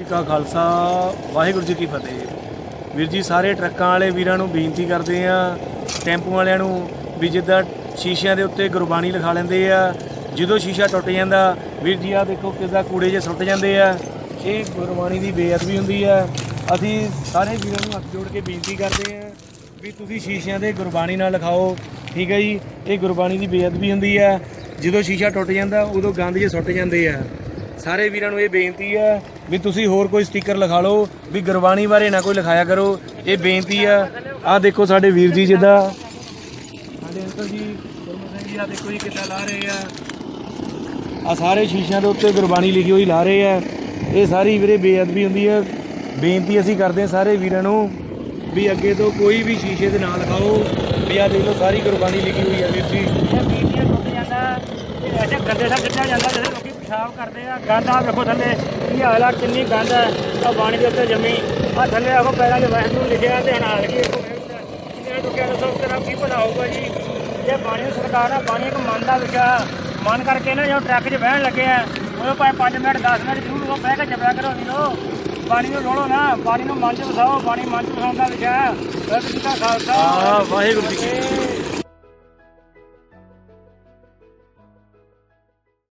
ਜੀ ਕਾ ਖਾਲਸਾ, ਵਾਹਿਗੁਰੂ ਜੀ ਕੀ ਫਤਿਹ। ਵੀਰ ਜੀ, ਸਾਰੇ ਟਰੱਕਾਂ ਵਾਲੇ ਵੀਰਾਂ ਨੂੰ ਬੇਨਤੀ ਕਰਦੇ ਆ ਟੈਂਪੂ ਵਾਲਿਆਂ ਨੂੰ ਵੀ ਜਿੱਦਾਂ ਸ਼ੀਸ਼ਿਆਂ ਦੇ ਉੱਤੇ ਗੁਰਬਾਣੀ ਲਿਖਾ ਲੈਂਦੇ ਆ, ਜਦੋਂ ਸ਼ੀਸ਼ਾ ਟੁੱਟ ਜਾਂਦਾ, ਵੀਰ ਜੀ ਆ ਦੇਖੋ ਕਿੱਦਾਂ ਕੂੜੇ ਜੇ ਸੁੱਟ ਜਾਂਦੇ ਆ। ਇਹ ਗੁਰਬਾਣੀ ਦੀ ਬੇਅਦਬੀ ਹੁੰਦੀ ਆ। ਅਸੀਂ ਸਾਰੇ ਵੀਰਾਂ ਨੂੰ ਹੱਥ ਜੋੜ ਕੇ ਬੇਨਤੀ ਕਰਦੇ ਆ ਵੀ ਤੁਸੀਂ ਸ਼ੀਸ਼ਿਆਂ ਦੇ ਗੁਰਬਾਣੀ ਨਾਲ ਲਿਖਾਓ, ਠੀਕ ਹੈ ਜੀ? ਇਹ ਗੁਰਬਾਣੀ ਦੀ ਬੇਅਦਬੀ ਹੁੰਦੀ ਆ। ਜਦੋਂ ਸ਼ੀਸ਼ਾ ਟੁੱਟ ਜਾਂਦਾ, ਉਦੋਂ ਗੰਦ ਜੇ ਸੁੱਟ ਜਾਂਦੇ ਆ। ਸਾਰੇ ਵੀਰਾਂ ਨੂੰ ਇਹ ਬੇਨਤੀ ਹੈ ਵੀ ਤੁਸੀਂ ਹੋਰ ਕੋਈ ਸਟicker ਲਿਖਾ ਲਓ, ਵੀ ਗੁਰਬਾਣੀ ਬਾਰੇ ਨਾ ਕੋਈ ਲਿਖਾਇਆ ਕਰੋ। ਇਹ ਬੇਨਤੀ ਆ। ਆ ਦੇਖੋ ਸਾਡੇ ਵੀਰ ਜੀ ਜਿੱਦਾਂ। ਸਾਡੇ ਅੰਕਲ ਜੀ, ਗੁਰਮੁਖ ਸਿੰਘ ਜੀ ਆ ਦੇਖੋ ਜੀ ਕਿੱਦਾਂ ਲਾ ਰਹੇ ਆ। ਆ ਸਾਰੇ ਸ਼ੀਸ਼ਿਆਂ ਦੇ ਉੱਤੇ ਗੁਰਬਾਣੀ ਲਿਖੀ ਹੋਈ ਲਾ ਰਹੇ ਆ। ਇਹ ਸਾਰੀ ਵੀਰੇ ਬੇਅਦਬੀ ਹੁੰਦੀ ਹੈ ਬੇਨਤੀ ਅਸੀਂ ਕਰਦੇ ਹਾਂ ਸਾਰੇ ਵੀਰਾਂ ਨੂੰ ਵੀ ਅੱਗੇ ਤੋਂ ਕੋਈ ਵੀ ਸ਼ੀਸ਼ੇ ਦੇ ਨਾਲ ਲਿਖਾਓ। ਵੀ ਆ ਦੇਖ ਲਓ, ਸਾਰੀ ਗੁਰਬਾਣੀ ਲਿਖੀ ਹੋਈ ਹੈ ਵੀਰ ਜੀ। ਇਹ ਬੀਟੀਆਂ ਟੁੱਟ ਜਾਂਦਾ ਇਹ ਐਸੇ ਗੰਦੇ ਸਾ ਕਿੱਦਾਂ ਜਾਂਦਾ ਜਦੋਂ ਸਾਫ਼ ਕਰਦੇ ਆ, ਗੰਦ ਆ ਵੇਖੋ ਥੱਲੇ, ਕੀ ਹਾਲ ਆ, ਕਿੰਨੀ ਗੰਦ ਹੈ ਆ ਬਾਣੀ ਦੇ ਉੱਤੇ ਜੰਮੀ ਆ ਥੱਲੇ ਆਖੋ ਪੈਰਾਂ 'ਚ ਵਾਹਿਗੁਰੂ ਲਿਖਿਆ ਤੇ ਹਨਾਲ ਕੀ ਕਿੰਨੇ ਟੁੱਟਿਆ ਦੱਸੋ, ਤੇਰਾ ਕੀ ਭਲਾ ਹੋਊਗਾ ਜੀ? ਇਹ ਬਾਣੀ ਦੀ ਸਰਕਾਰ ਆ, ਬਾਣੀ ਇੱਕ ਮਨ ਦਾ ਵਿਸ਼ਾ ਮਨ ਕਰਕੇ ਨਾ ਜਦੋਂ ਟਰੱਕ 'ਚ ਬਹਿਣ ਲੱਗੇ ਆ ਉਹ ਭਾਵੇਂ 5 ਮਿੰਟ 10 ਮਿੰਟ ਜ਼ਰੂਰ ਉਹ ਬਹਿ ਕੇ ਜਪਿਆ ਕਰੋ ਵੀਰੋ ਬਾਣੀ ਨੂੰ ਰੋੜੋ ਨਾ ਪਾਣੀ ਨੂੰ ਮਨ 'ਚ ਵਸਾਓ ਪਾਣੀ ਮਨ 'ਚ ਵਸਾਉਣ ਦਾ ਵਿਸ਼ਾ ਹੈ ਵਾਹਿਗੁਰੂ ਜੀ ਕਾ ਖਾਲਸਾ। ਵਾਹਿਗੁਰੂ ਜੀ ਕੀ